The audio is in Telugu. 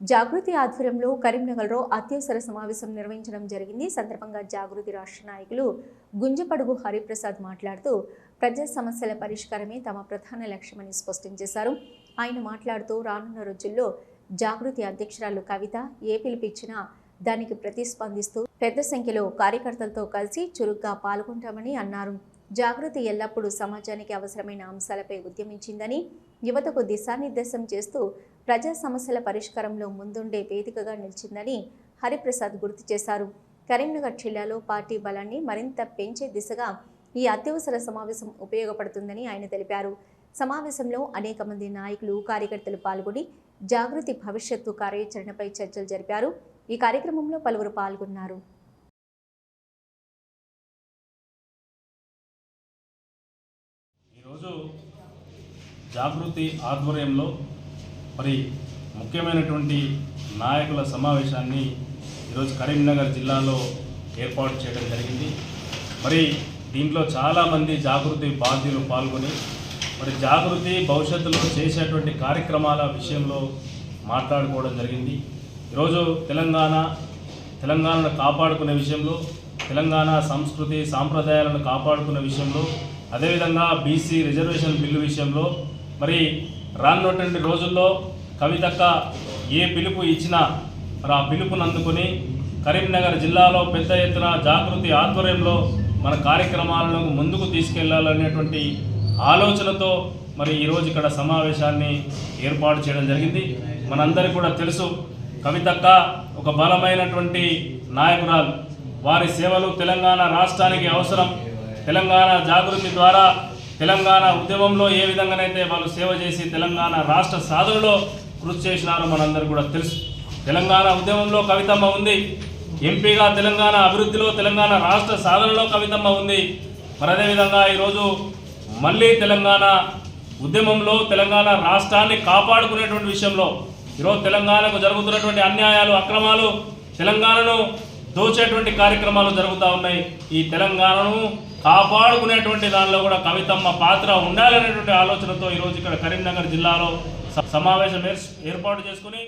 జాగృతి ఆధ్వర్యంలో కరీంనగర్లో అత్యవసర సమావేశం నిర్వహించడం జరిగింది. సందర్భంగా జాగృతి రాష్ట్ర నాయకులు గుంజపడుగు హరిప్రసాద్ మాట్లాడుతూ ప్రజా సమస్యల పరిష్కారమే తమ ప్రధాన లక్ష్యమని స్పష్టం చేశారు. ఆయన మాట్లాడుతూ రానున్న రోజుల్లో జాగృతి అధ్యక్షురాలు కవిత ఏ పిలిపిచ్చినా దానికి ప్రతిస్పందిస్తూ పెద్ద సంఖ్యలో కార్యకర్తలతో కలిసి చురుగ్గా పాల్గొంటామని అన్నారు. జాగృతి ఎల్లప్పుడూ సమాజానికి అవసరమైన అంశాలపై ఉద్యమించిందని యువతకు దిశానిర్దేశం చేస్తూ ప్రజా సమస్యల పరిష్కారంలో ముందుండే వేదికగా నిలిచిందని హరిప్రసాద్ గుర్తు చేశారు. కరీంనగర్ జిల్లాలో పార్టీ బలాన్ని మరింత పెంచే దిశగా ఈ అత్యవసర సమావేశం ఉపయోగపడుతుందని ఆయన తెలిపారు. సమావేశంలో అనేక మంది నాయకులు కార్యకర్తలు పాల్గొని జాగృతి భవిష్యత్తు కార్యాచరణపై చర్చలు జరిపారు. ఈ కార్యక్రమంలో పలువురు పాల్గొన్నారు. ఈరోజు జాగృతి ఆధ్వర్యంలో మరి ముఖ్యమైనటువంటి నాయకుల సమావేశాన్ని ఈరోజు కరీంనగర్ జిల్లాలో ఏర్పాటు చేయడం జరిగింది. మరి దీంట్లో చాలామంది జాగృతి బాధ్యులు పాల్గొని మరి జాగృతి భవిష్యత్తులో చేసేటువంటి కార్యక్రమాల విషయంలో మాట్లాడుకోవడం జరిగింది. ఈరోజు తెలంగాణ తెలంగాణను కాపాడుకునే విషయంలో తెలంగాణ సంస్కృతి సాంప్రదాయాలను కాపాడుకునే విషయంలో అదేవిధంగా బీసీ రిజర్వేషన్ బిల్లు విషయంలో మరి రానున్నటువంటి రోజుల్లో కవితక్క ఏ పిలుపు ఇచ్చినా మరి ఆ పిలుపును అందుకుని కరీంనగర్ జిల్లాలో పెద్ద ఎత్తున జాగృతి ఆధ్వర్యంలో మన కార్యక్రమాలను ముందుకు తీసుకెళ్ళాలనేటువంటి ఆలోచనతో మరి ఈరోజు ఇక్కడ సమావేశాన్ని ఏర్పాటు చేయడం జరిగింది. మనందరికీ కూడా తెలుసు కవితక్క ఒక బలమైనటువంటి నాయకురాలు. వారి సేవలు తెలంగాణ రాష్ట్రానికి అవసరం. తెలంగాణ జాగృతి ద్వారా తెలంగాణ ఉద్యమంలో ఏ విధంగానైతే వాళ్ళు సేవ చేసి తెలంగాణ రాష్ట్ర సాధనలో కృషి చేసినారో మనందరూ కూడా తెలుసు. తెలంగాణ ఉద్యమంలో కవితమ్మ ఉంది. ఎంపీగా తెలంగాణ అభివృద్ధిలో తెలంగాణ రాష్ట్ర సాధనలో కవితమ్మ ఉంది. మరి అదేవిధంగా ఈరోజు మళ్ళీ తెలంగాణ ఉద్యమంలో తెలంగాణ రాష్ట్రాన్ని కాపాడుకునేటువంటి విషయంలో ఈరోజు తెలంగాణకు జరుగుతున్నటువంటి అన్యాయాలు అక్రమాలు తెలంగాణను దోచేటువంటి కార్యక్రమాలు జరుగుతూ ఉన్నాయి. ఈ తెలంగాణను కాపాడుకునేటువంటి దానిలో కూడా కవితమ్మ పాత్ర ఉండాలనేటువంటి ఆలోచనతో ఈరోజు ఇక్కడ కరీంనగర్ జిల్లాలో స- సమావేశం ఏర్పాటు చేసుకుని